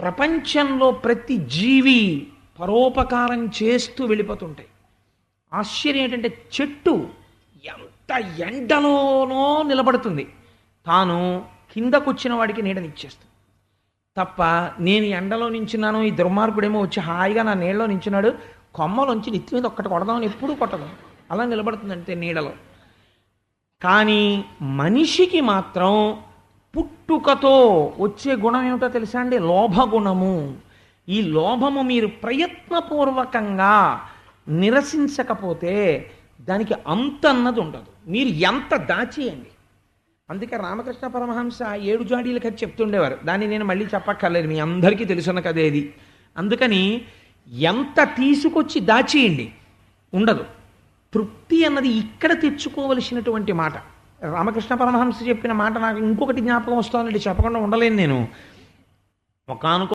ప్రపంచంలో ప్రతి జీవి పరోపకారం చేస్తూ వెళ్ళిపోతుంటాయి. ఆశ్చర్యం ఏంటంటే చెట్టు ఎంత ఎండలోనో నిలబడుతుంది. తాను కిందకొచ్చిన వాడికి నీడనిచ్చేస్తుంది తప్ప నేను ఎండలో నించున్నాను ఈ దుర్మార్గుడేమో వచ్చి హాయిగా నా నీళ్ళలో నించున్నాడు కొమ్మలోంచి నెత్తి మీద ఒక్కటి కొడదామని ఎప్పుడూ కొట్టదు అలా నిలబడుతుంది అంతే నీడలో. కానీ మనిషికి మాత్రం పుట్టుకతో వచ్చే గుణం ఏమిటో తెలుసా అండి? లోభగుణము. ఈ లోభము మీరు ప్రయత్నపూర్వకంగా నిరసించకపోతే దానికి అంత అన్నది ఉండదు. మీరు ఎంత దాచేయండి. అందుకే రామకృష్ణ పరమహంస ఏడు జాడీల కథ చెప్తుండేవారు. దాన్ని నేను మళ్ళీ చెప్పక్కర్లేదు మీ అందరికీ తెలుసున్న కథ ఇది. అందుకని ఎంత తీసుకొచ్చి దాచేయండి. ఉండదు. తృప్తి అన్నది ఇక్కడ తెచ్చుకోవలసినటువంటి మాట. రామకృష్ణ పరమహంస చెప్పిన మాట నాకు ఇంకొకటి జ్ఞాపకం వస్తుందండి చెప్పకుండా ఉండలేను నేను. ఒకానొక